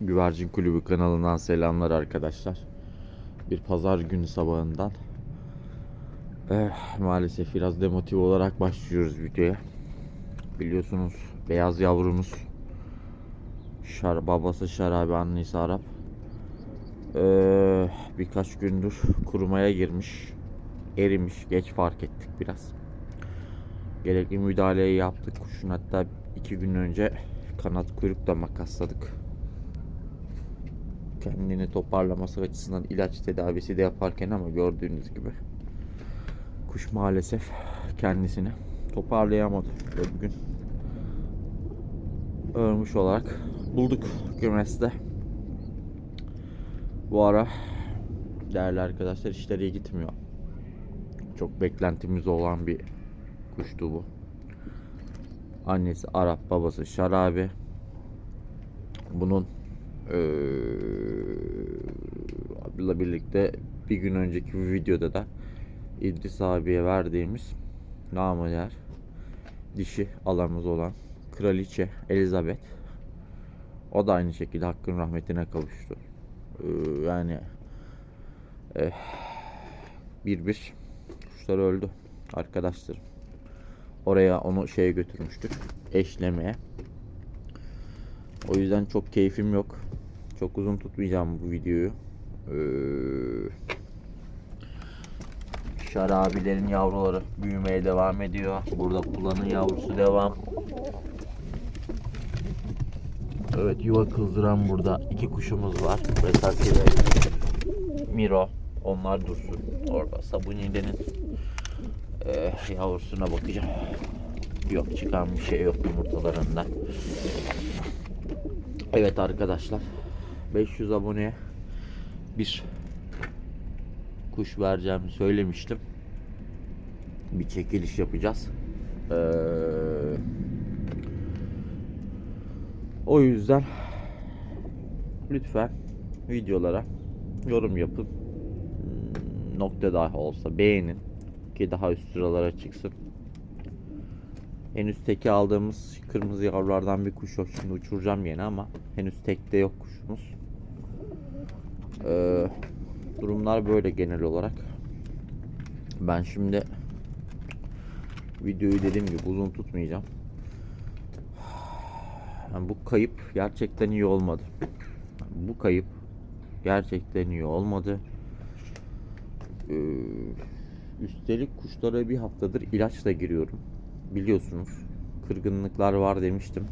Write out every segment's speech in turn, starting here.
Güvercin Kulübü kanalından selamlar arkadaşlar. Bir pazar günü sabahından. Eh, maalesef biraz demotive olarak başlıyoruz videoya. Biliyorsunuz beyaz yavrumuz. Şar, babası şarabi annesi Arap. Eh, birkaç gündür kurumaya girmiş. Erimiş. Geç fark ettik biraz. Gerekli müdahaleyi yaptık. Kuşun hatta iki gün önce kanat kuyruk da makasladık kendini toparlaması açısından ilaç tedavisi de yaparken ama gördüğünüz gibi kuş maalesef kendisini toparlayamadı ve bugün ölmüş olarak bulduk kümeste. Bu ara değerli arkadaşlar işleri iyi gitmiyor. Çok beklentimiz olan bir kuştu bu. Annesi Arap, babası Şarabi. Bunun ile birlikte bir gün önceki bir videoda da İdris abiye verdiğimiz namı yer dişi alamız olan Kraliçe Elizabeth o da aynı şekilde hakkın rahmetine kavuştu. Ee, yani eh, bir bir kuşlar öldü arkadaşlarım. Oraya onu şeye götürmüştük eşlemeye. O yüzden çok keyfim yok. Çok uzun tutmayacağım bu videoyu. Ee, şarabilerin yavruları büyümeye devam ediyor. Burada kullanın yavrusu devam. Evet yuva kıldıran burada iki kuşumuz var. Vesati ve Miro. Onlar dursun. Orada Sabuni'nin e, yavrusuna bakacağım. Yok çıkan bir şey yok yumurtalarında. Evet arkadaşlar 500 aboneye bir kuş vereceğimi söylemiştim. Bir çekiliş yapacağız. Ee, o yüzden lütfen videolara yorum yapın. Nokta dahi olsa beğenin ki daha üst sıralara çıksın. Henüz teki aldığımız kırmızı yavrulardan bir kuş yok. Şimdi uçuracağım yine ama henüz tekte yok kuşumuz. Ee, durumlar böyle genel olarak. Ben şimdi videoyu dediğim gibi uzun tutmayacağım. Yani bu kayıp gerçekten iyi olmadı. Bu kayıp gerçekten iyi olmadı. Ee, üstelik kuşlara bir haftadır ilaçla giriyorum biliyorsunuz kırgınlıklar var demiştim.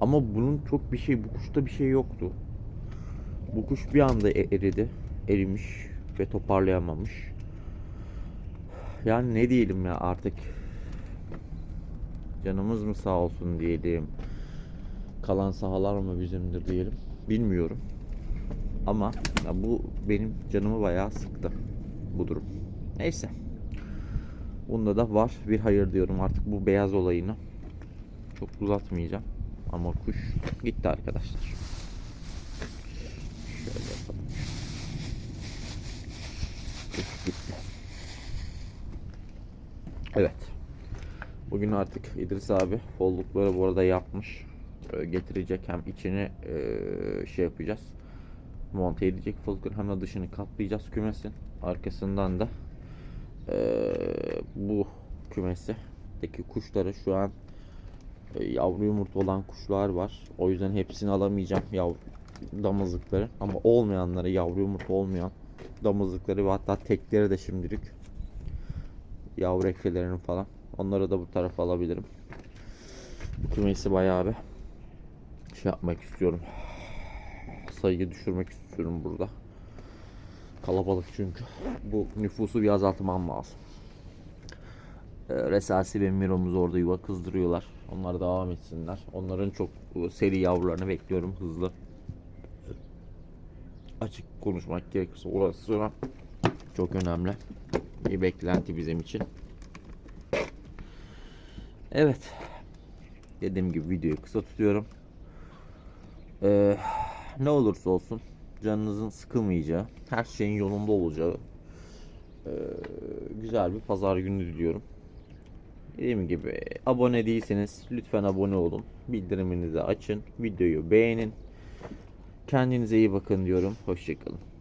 Ama bunun çok bir şey bu kuşta bir şey yoktu. Bu kuş bir anda e- eridi, erimiş ve toparlayamamış. Yani ne diyelim ya artık canımız mı sağ olsun diyelim. Kalan sahalar mı bizimdir diyelim. Bilmiyorum. Ama bu benim canımı bayağı sıktı bu durum. Neyse. Bunda da var bir hayır diyorum artık bu beyaz olayını. Çok uzatmayacağım. Ama kuş gitti arkadaşlar. Evet. Bugün artık İdris abi follukları bu arada yapmış. Ee, getirecek hem içini ee, şey yapacağız. Monte edecek follukların hem de dışını kaplayacağız kümesin. Arkasından da ee, bu kümesteki kuşları şu an e, yavru yumurta olan kuşlar var. O yüzden hepsini alamayacağım yavru damızlıkları. Ama olmayanları yavru yumurta olmayan damızlıkları ve hatta tekleri de şimdilik yavru ekelerini falan. Onları da bu tarafa alabilirim. Bu kümesi bayağı bir şey yapmak istiyorum. Sayıyı düşürmek istiyorum burada. Kalabalık çünkü. Bu nüfusu bir azaltmam lazım. Ee, Resasi ve Miro'muz orada yuva kızdırıyorlar. Onlar devam etsinler. Onların çok seri yavrularını bekliyorum hızlı. Açık konuşmak gerekirse orası çok önemli. Bir beklenti bizim için. Evet. Dediğim gibi videoyu kısa tutuyorum. Ee, ne olursa olsun canınızın sıkılmayacağı, her şeyin yolunda olacağı e, güzel bir pazar günü diliyorum. Dediğim gibi abone değilseniz lütfen abone olun. Bildiriminizi açın. Videoyu beğenin. Kendinize iyi bakın diyorum. Hoşçakalın.